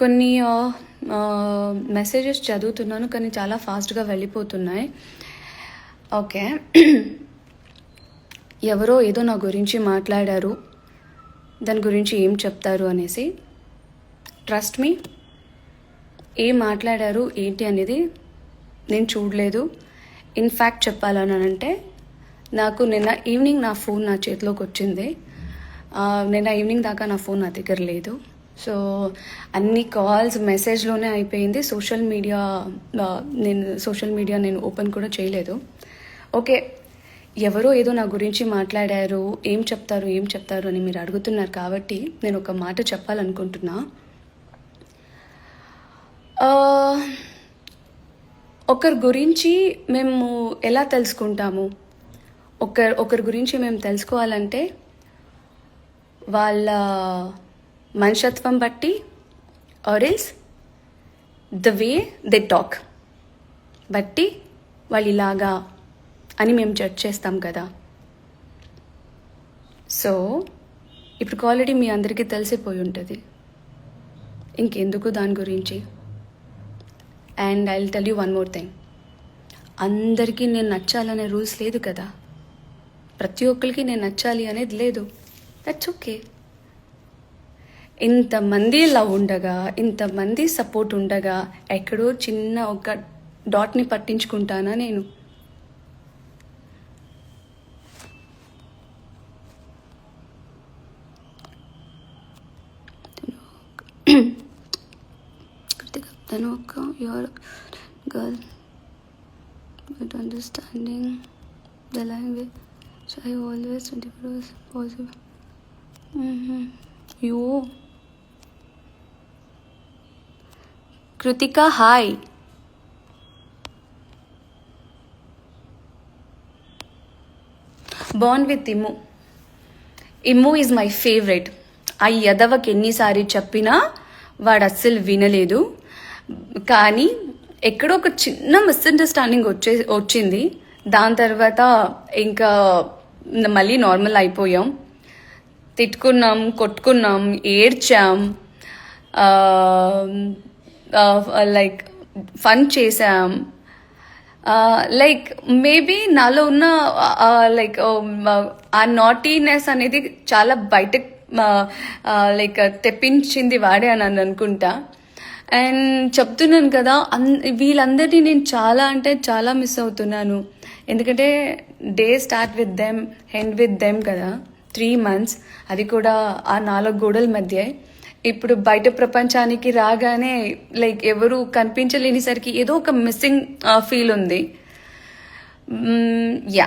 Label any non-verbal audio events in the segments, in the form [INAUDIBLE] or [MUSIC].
కొన్ని మెసేజెస్ చదువుతున్నాను కానీ చాలా ఫాస్ట్గా వెళ్ళిపోతున్నాయి. ఓకే. ఎవరో ఏదో నా గురించి మాట్లాడారు. దాని గురించి ఏం చెప్తారు అనేసి. ట్రస్ట్ మీ ఏం మాట్లాడారు ఏంటి అనేది నేను చూడలేదు. ఇన్ఫ్యాక్ట్ చెప్పాలని అంటే నాకు నిన్న ఈవినింగ్ నా ఫోన్ నా చేతిలోకి వచ్చింది. నిన్న ఈవినింగ్ దాకా నా ఫోన్ నా దగ్గర లేదు. సో అన్ని కాల్స్ మెసేజ్లోనే అయిపోయింది. సోషల్ మీడియా నేను సోషల్ మీడియా నేను ఓపెన్ కూడా చేయలేదు. ఓకే ఎవరో ఏదో నా గురించి మాట్లాడారు ఏం చెప్తారు ఏం చెప్తారు అని మీరు అడుగుతున్నారు కాబట్టి నేను ఒక మాట చెప్పాలనుకుంటున్నా. ఒకరి గురించి మేము ఎలా తెలుసుకుంటాము? ఒకరి ఒకరి గురించి మేము తెలుసుకోవాలంటే వాళ్ళ మనుషత్వం బట్టి or else the way they talk బట్టి వాళ్ళు ఇలాగా అని మేము జడ్జ్ చేస్తాం కదా. సో ఇప్పుడు ఆల్రెడీ మీ అందరికీ తెలిసిపోయి ఉంటుంది. ఇంకెందుకు దాని గురించి? And I tell you one more thing అందరికీ నేను నచ్చాలనే రూల్స్ లేదు కదా. ప్రతి ఒక్కరికి నేను నచ్చాలి అనేది లేదు. దట్స్ ఓకే ఇంతమంది లవ్ ఉండగా ఇంతమంది సపోర్ట్ ఉండగా ఎక్కడో చిన్న ఒక డాట్ని పట్టించుకుంటానా నేను? Girl but understanding the language so I always twenty four possible you Krithika hi. Bond with Immu Immu is my favourite ఆ యదవకి ఎన్నిసారి చెప్పినా వాడు అస్సలు వినలేదు. కానీ ఎక్కడో ఒక చిన్న మిస్అండర్స్టాండింగ్ వచ్చే వచ్చింది. దాని తర్వాత ఇంకా మళ్ళీ నార్మల్ అయిపోయాం. తిట్టుకున్నాం కొట్టుకున్నాం ఏడ్చాం. లైక్ ఫన్ చేసాం లైక్ మేబీ నాలో ఉన్న uh, uh, like um, uh, ఆ నాటీనెస్ అనేది చాలా బయట లైక్ తెప్పించింది వాడే అని అని అనుకుంటా. అండ్ చెప్తున్నాను కదా అన్ వీళ్ళందరినీ నేను చాలా అంటే చాలా మిస్ అవుతున్నాను. ఎందుకంటే day start with them end with them కదా త్రీ మంత్స్ అది కూడా ఆ నాలుగు గోడల మధ్య. ఇప్పుడు బయట ప్రపంచానికి రాగానే లైక్ ఎవరు కనిపించలేనిసరికి ఏదో ఒక మిస్సింగ్ ఫీల్ uh, ఉంది. Mm, యా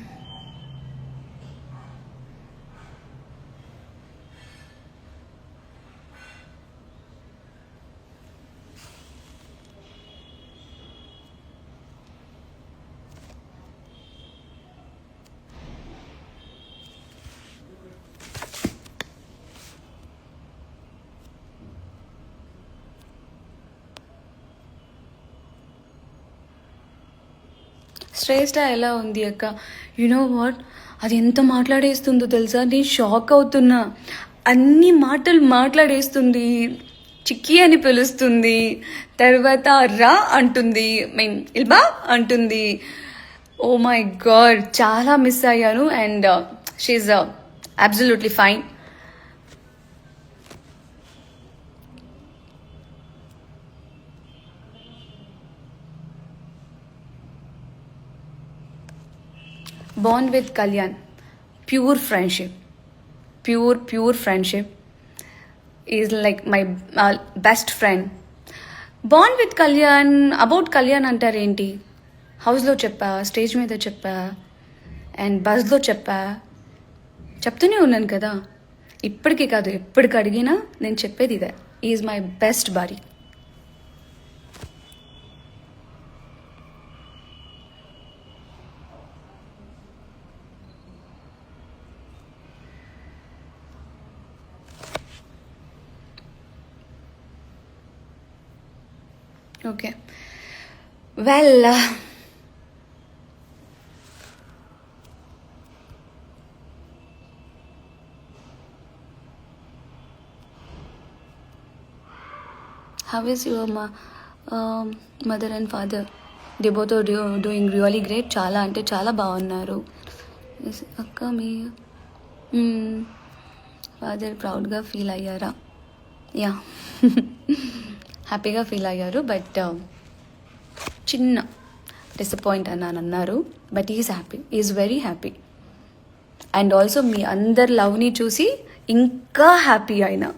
శ్రేష్ట ఎలా ఉంది అక్క? యునో వాట్ అది ఎంత మాట్లాడేస్తుందో తెలుసా? నేను షాక్ అవుతున్నా. అన్ని మాటలు మాట్లాడేస్తుంది. చిక్కి అని పిలుస్తుంది. తర్వాత రా అంటుంది. మీన్ ఇల్బా అంటుంది. ఓ మై గాడ్ చాలా మిస్ అయ్యాను. And she's absolutely fine bond with Kalyan pure friendship pure pure friendship is like my best friend bond with Kalyan about Kalyan అంటారేంటి? హౌస్లో చెప్పా స్టేజ్ మీద చెప్పా అండ్ బస్లో చెప్పా. చెప్తూనే ఉన్నాను కదా. ఇప్పటికీ కాదు ఎప్పటికి అడిగినా నేను చెప్పేది ఇదే. Is my best body okay. Well How is your ma- um, mother and father? They both doing really great చాలా అంటే చాలా బాగున్నారు. అక్క మీ ఫాదర్ ప్రౌడ్గా ఫీల్ అయ్యారా? యా [LAUGHS] హ్యాపీగా ఫీల్ అయ్యారు బట్ um, చిన్న డిసప్పాయింట్ అని అన్నారు. But is happy is very happy and also మీ అందరి లవ్ని చూసి ఇంకా హ్యాపీ అయినా.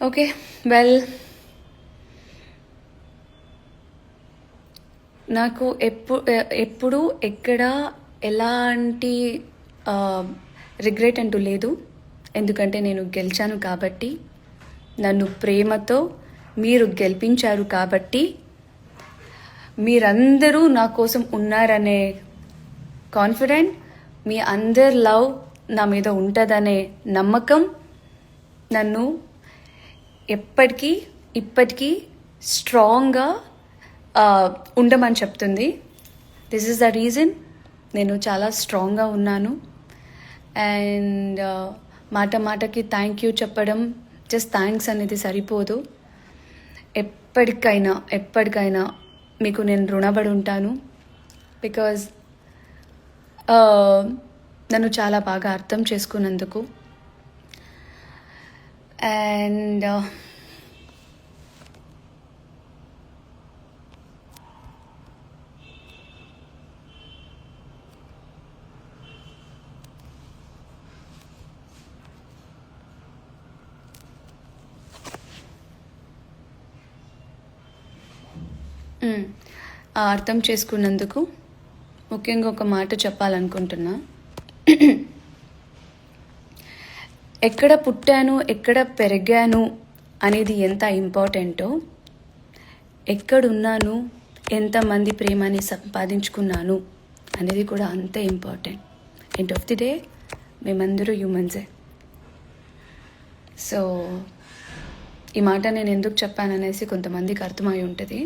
ఓకే వెల్ నాకు ఎప్పుడు ఎప్పుడు ఎక్కడ ఎలాంటి రిగ్రెట్ అంటూ లేదు. ఎందుకంటే నేను గెలిచాను కాబట్టి నన్ను ప్రేమతో మీరు గెలిపించారు కాబట్టి మీరందరూ నా కోసం ఉన్నారనే కాన్ఫిడెంట్ మీ అందరి లవ్ నా మీద ఉంటుందనే నమ్మకం నన్ను ఎప్పటికీ ఇప్పటికీ స్ట్రాంగ్గా ఉండమని చెప్తుంది. దిస్ ఇస్ ద రీజన్ నేను చాలా స్ట్రాంగ్గా ఉన్నాను. అండ్ మాట మాటకి థ్యాంక్ యూ చెప్పడం జస్ట్ థ్యాంక్స్ అనేది సరిపోదు. ఎప్పటికైనా ఎప్పటికైనా మీకు నేను రుణపడి ఉంటాను. బికాజ్ నన్ను చాలా బాగా అర్థం చేసుకున్నందుకు. And uh, hmm. అర్థం చేసుకున్నందుకు ముఖ్యంగా ఒక మాట చెప్పాలనుకుంటున్నా. ఎక్కడ పుట్టాను ఎక్కడ పెరిగాను అనేది ఎంత ఇంపార్టెంటో ఎక్కడున్నాను ఎంతమంది ప్రేమని సంపాదించుకున్నాను అనేది కూడా అంతే important. End of the day మేమందరూ హ్యూమన్సే సో ఈ మాట నేను ఎందుకు చెప్పాననేసి కొంతమందికి అర్థమై ఉంటుంది.